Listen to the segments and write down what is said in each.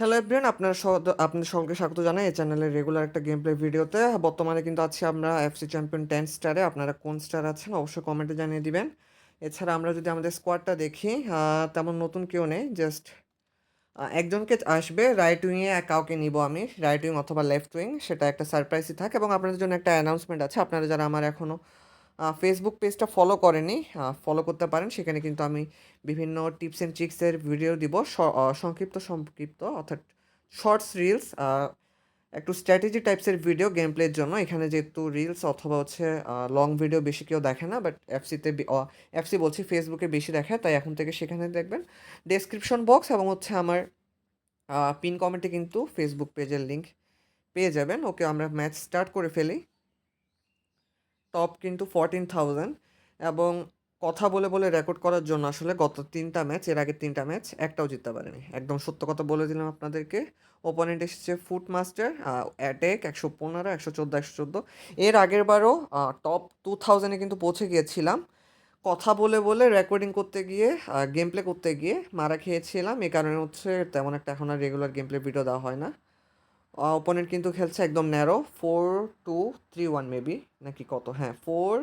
Hello everyone আপনার স- আপনাদের সকলকে স্বাগত জানাই এই চ্যানেলের রেগুলার একটা গেম প্লে ভিডিওতে বর্তমানে কিন্তু আছি আমরা এফসি চ্যাম্পিয়ন টেন স্টারে আপনারা কোন স্টার আছেন অবশ্যই কমেন্টে জানিয়ে দিবেন। এছাড়া আমরা যদি আমাদের স্কোয়াডটা দেখি তেমন নতুন কেউ নেই জাস্ট একজনকে আসবে রাইট উইংয়ে কাউকে নিব আমি রাইট উইং অথবা লেফট উইং সেটা একটা সারপ্রাইজই থাকে। এবং আপনাদের জন্য একটা অ্যানাউন্সমেন্ট আছে। আপনারা যারা আমার এখনও ফেসবুক পেজটা ফলো করেনি। ফলো করতে পারেন। সেখানে কিন্তু আমি বিভিন্ন টিপস অ্যান্ড ট্রিক্সের ভিডিও দিব। সংক্ষিপ্ত সংক্ষিপ্ত, অর্থাৎ শর্টস রিলস একটু স্ট্র্যাটেজি টাইপসের ভিডিও গেম প্লের জন্য। এখানে যেহেতু রিলস অথবা হচ্ছে লং ভিডিও বেশি কেউ দেখে না বাট এফসিতে এফসি বলছি ফেসবুকে বেশি দেখে তাই এখন থেকে সেখানে দেখবেন। ডেসক্রিপশন বক্স এবং হচ্ছে আমার পিন কমেন্টে কিন্তু ফেসবুক পেজের লিঙ্ক পেয়ে যাবেন। ওকে আমরা ম্যাচ স্টার্ট করে ফেলি। টপ কিন্তু ফোরটিন থাউজেন্ড এবং কথা বলে বলে রেকর্ড করার জন্য আসলে গত তিনটা ম্যাচ এর আগে তিনটা ম্যাচ একটাও জিততে পারেনি। একদম সত্য কথা বলে দিলাম আপনাদেরকে। ওপোনেন্ট এসেছে ফুট মাস্টার অ্যাটেক একশো পনেরো, একশো চোদ্দ একশো চোদ্দ। এর আগের বারও টপ টু থাউজেন্ডে কিন্তু পৌঁছে গিয়েছিলাম। কথা বলে বলে রেকর্ডিং করতে গিয়ে গেম প্লে করতে গিয়ে মারা খেয়েছিলাম। এই কারণে হচ্ছে তেমন একটা এখন আর রেগুলার গেম প্লে ভিডিও দেওয়া হয় না। ওপোনেন্ট কিন্তু খেলছে একদম narrow four two three one maybe নাকি কত? হ্যাঁ ফোর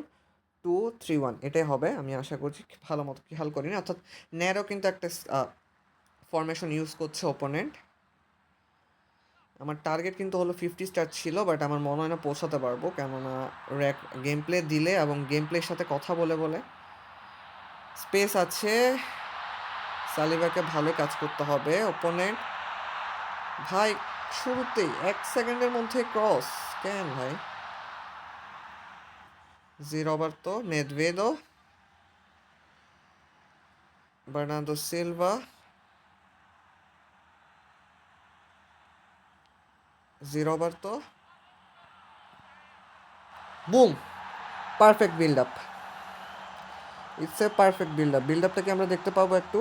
টু থ্রি ওয়ান এটাই হবে। আমি আশা করছি ভালো মতো খেয়াল করিনি। অর্থাৎ ন্যারো কিন্তু একটা ফরমেশন ইউজ করছে ওপোনেন্ট আমার টার্গেট কিন্তু হলো ফিফটি স্টার ছিল বাট আমার মনে হয় না পৌঁছাতে পারব, কেননা র্যাক গেম প্লে দিলে এবং গেম প্লের সাথে কথা বলে বলে। স্পেস আছে সালিভাকে ভালোই কাজ করতে হবে। ওপোনেন্ট ভাই শুরুতেই, এক সেকেন্ডের মধ্যে ক্রস। কেন ভাই। G Roberto Nedved Bernardo Silva, G Roberto. Boom! Perfect build up it's a perfect build up build আপটাকে আমরা দেখতে পাবো একটু?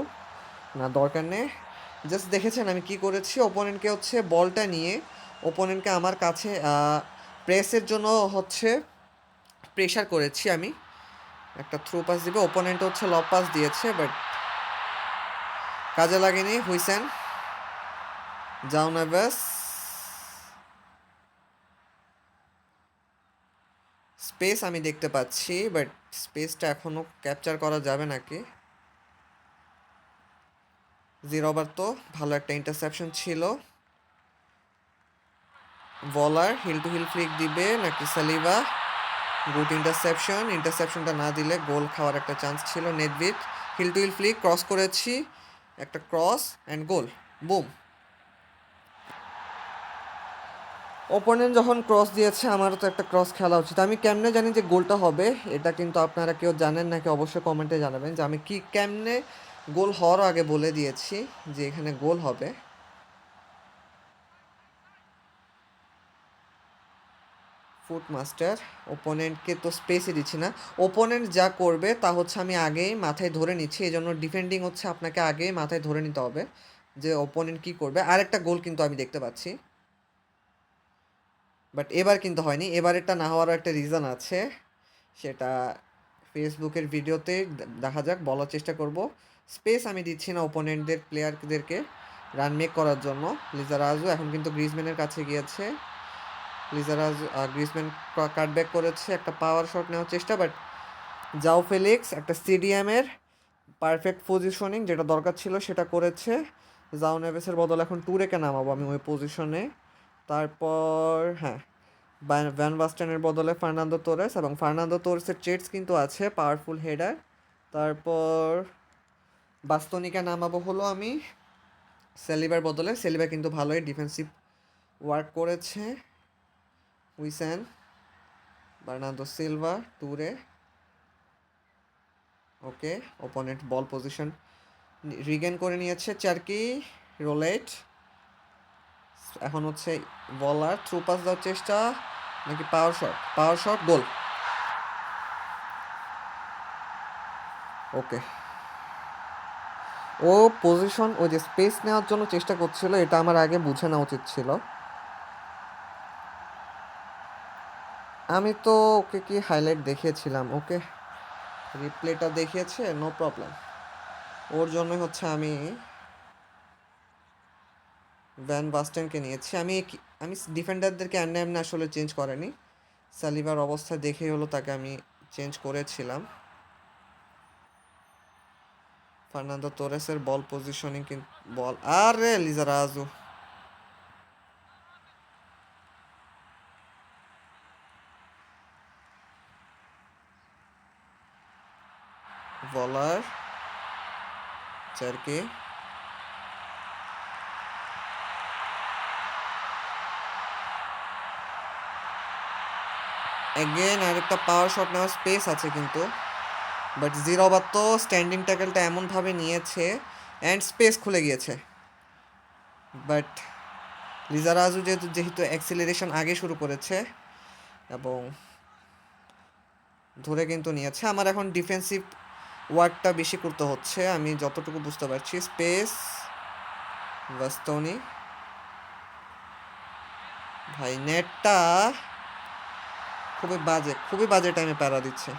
না, দরকার নেই। জাস্ট দেখেছেন আমি কি করেছি? ওপোনেন্টকে হচ্ছে বলটা নিয়ে ওপোনেন্টকে আমার কাছে প্রেসের জন্য হচ্ছে প্রেশার করেছি আমি। একটা থ্রু পাস দিবে ওপোনেন্ট হচ্ছে লব পাস দিয়েছে বাট কাজে লাগেনি, হুইসেন। যাও নেভেস স্পেস আমি দেখতে পাচ্ছি বাট স্পেসটা এখনও ক্যাপচার করা যাবে নাকি? জিরোবার তো ভালো একটা ইন্টারসেপশন ছিল। বলার হিল টু হিল ফ্লিক দিবে নাকি সালিবা গুড ইন্টারসেপশন ইন্টারসেপশনটা না দিলে গোল খাওয়ার একটা চান্স ছিল নেটবিট heel to heel flick cross করেছি, একটা cross and goal boom opponent যখন ক্রস দিয়েছে, আমারও তো একটা ক্রস খেলা উচিত। আমি কেমনে জানি যে গোলটা হবে, এটা কিন্তু আপনারা কেউ জানেন নাকি অবশ্যই কমেন্টে জানাবেন যে আমি কি কেমনে গোল হওয়ার আগে বলে দিয়েছি যে এখানে গোল হবে। ফুট মাস্টার ওপোনেন্টকে তো স্পেসই দিচ্ছি না। ওপোনেন্ট যা করবে তা হচ্ছে আমি আগেই মাথায় ধরে নিচ্ছি, এই জন্য ডিফেন্ডিং হচ্ছে আপনাকে আগেই মাথায় ধরে নিতে হবে যে ওপোনেন্ট কী করবে। আর একটা গোল কিন্তু আমি দেখতে পাচ্ছি। বাট এবার কিন্তু হয়নি, এবারেরটা না হওয়ারও একটা রিজন আছে। সেটা ফেসবুকের ভিডিওতে দেখা যাক, বলার চেষ্টা করব। স্পেস আমি দিচ্ছি না ওপোনেন্টদের প্লেয়ারদেরকে রান মেক করার জন্য। লিজারাজু এখন কিন্তু গ্রিজম্যানের কাছে গিয়েছে। লিজারাজ গ্রিজম্যান কাটব্যাক করেছে, একটা পাওয়ার শট নেওয়ার চেষ্টা বাট যাও ফেলিক্স একটা স্টেডিয়ামের পারফেক্ট পজিশনিং যেটা দরকার ছিল সেটা করেছে। জাও নেভেসের বদল এখন টুরেকে নামাবো আমি ওই পজিশনে তারপর হ্যাঁ ভ্যান বাস্টানের বদলে ফার্নান্দো তোরেস এবং ফার্নান্দো তোরেসের চেটস কিন্তু আছে পাওয়ারফুল হেডার তারপর বাস্তনিকা নামাবো হলো আমি। সেলিবার বদলে সেলিবা কিন্তু ভালোই ডিফেন্সিভ ওয়ার্ক করেছে। উইসেন বার্নান্দো সিলভা টুরে ওকে ওপোনেন্ট বল পজিশন রিগেন করে নিয়েছে চারকি রোলেট এখন হচ্ছে বলার থ্রু পাস দেওয়ার চেষ্টা, নাকি power shot power shot goal okay ও পজিশন ওই যে স্পেস নেওয়ার জন্য চেষ্টা করছিল, এটা আমার আগে বুঝে নেওয়া উচিত ছিল। আমি তো ওকে কি হাইলাইট দেখিয়েছিলাম? ওকে রিপ্লেটা দেখিয়েছে নো প্রবলেম ওর জন্য হচ্ছে আমি ভ্যান বাস্টেনকে নিয়েছি। আমি আমি ডিফেন্ডারদেরকে এমনি এমনি আসলে চেঞ্জ করেনি। সালিবার অবস্থা দেখেই হলো তাকে আমি চেঞ্জ করেছিলাম। ফার্নান্দো তোরেসের বল পজিশনিং কিন্তু বল, আরে লিজারাজু বলার, চারকে। এগেন আরেকটা পাওয়ার শট নেওয়ার স্পেস আছে কিন্তু। বাট জিরো ওভার তো স্ট্যান্ডিং ট্যাকেলটা এমনভাবে নিয়েছে অ্যান্ড স্পেস খুলে গিয়েছে। বাট লিজারাজু যেহেতু যেহেতু অ্যাক্সিলারেশন আগে শুরু করেছে এবং ধরে কিন্তু নিয়েছে। আমার এখন ডিফেন্সিভ ওয়ার্কটা বেশি করতে হচ্ছে। আমি যতটুকু বুঝতে পারছি স্পেস বাস্তনি ভাই নেটটা খুবই বাজে খুবই বাজে টাইমে প্যারা দিচ্ছে।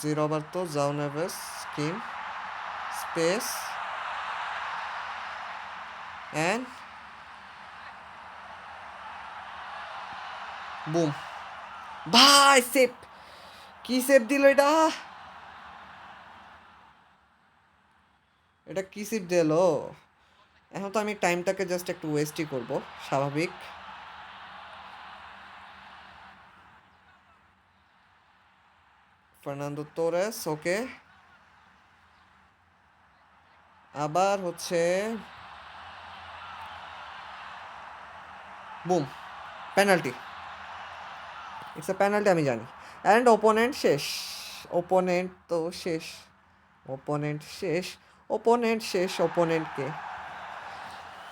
জি Roberto Joao Neves scheme space and boom ভাই সেভ কি সেভ দিল এটা। এটা কি সেভ দিল। এখন তো আমি টাইমটাকে জাস্ট একটু ওয়েস্টই করব, স্বাভাবিক। ফার্নান্দো তোরেস ওকে আবার হচ্ছে boom penalty it's a penalty আমি জানি। অ্যান্ড ওপোনেন্ট শেষ। ওপোনেন্ট তো শেষ। ওপোনেন্ট শেষ। ওপোনেন্ট শেষ ওপোনেন্টকে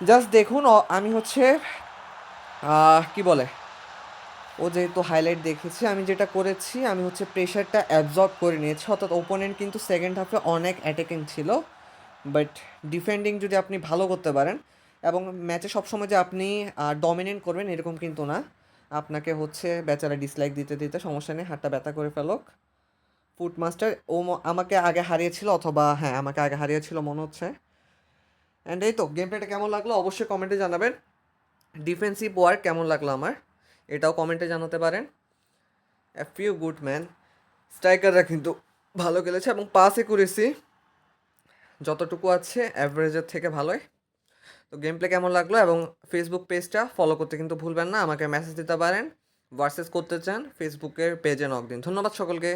জাস্ট দেখুন, আমি হচ্ছে কি বলে? ও যেহেতু হাইলাইট দেখেছি, আমি যেটা করেছি, আমি হচ্ছে প্রেশারটা অ্যাবজর্ব করে নিয়েছি। অর্থাৎ ওপোনেন্ট কিন্তু সেকেন্ড হাফে অনেক অ্যাটাকিং ছিল। বাট ডিফেন্ডিং যদি আপনি ভালো করতে পারেন, এবং ম্যাচে সবসময় যে আপনি ডমিনেন্ট করবেন এরকম কিন্তু না। আপনাকে হচ্ছে বেচারা ডিসলাইক দিতে দিতে সমস্যা নেই, হাতটা ব্যথা করে ফেলক। ফুট মাস্টার ও আমাকে আগে হারিয়েছিল অথবা হ্যাঁ আমাকে আগে হারিয়েছিল মনে হচ্ছে। অ্যান্ড এই তো গেম প্লেটা কেমন লাগল? অবশ্যই কমেন্টে জানাবেন। ডিফেন্সিভ ওয়ার্ক কেমন লাগল আমার? এটাও কমেন্টে জানাতে পারেন। এ ফিউ গুড ম্যান স্ট্রাইকাররা কিন্তু ভালো খেলেছে এবং পাস একুরেসি যতটুকু আছে অ্যাভারেজের থেকে ভালোই। তো গেম প্লে কেমন লাগল এবং ফেসবুক পেজটা ফলো করতে কিন্তু ভুলবেন না, আমাকে মেসেজ দিতে পারেন। ভার্সেস করতে চান ফেসবুকের পেজে নক দিন। ধন্যবাদ সকলকে।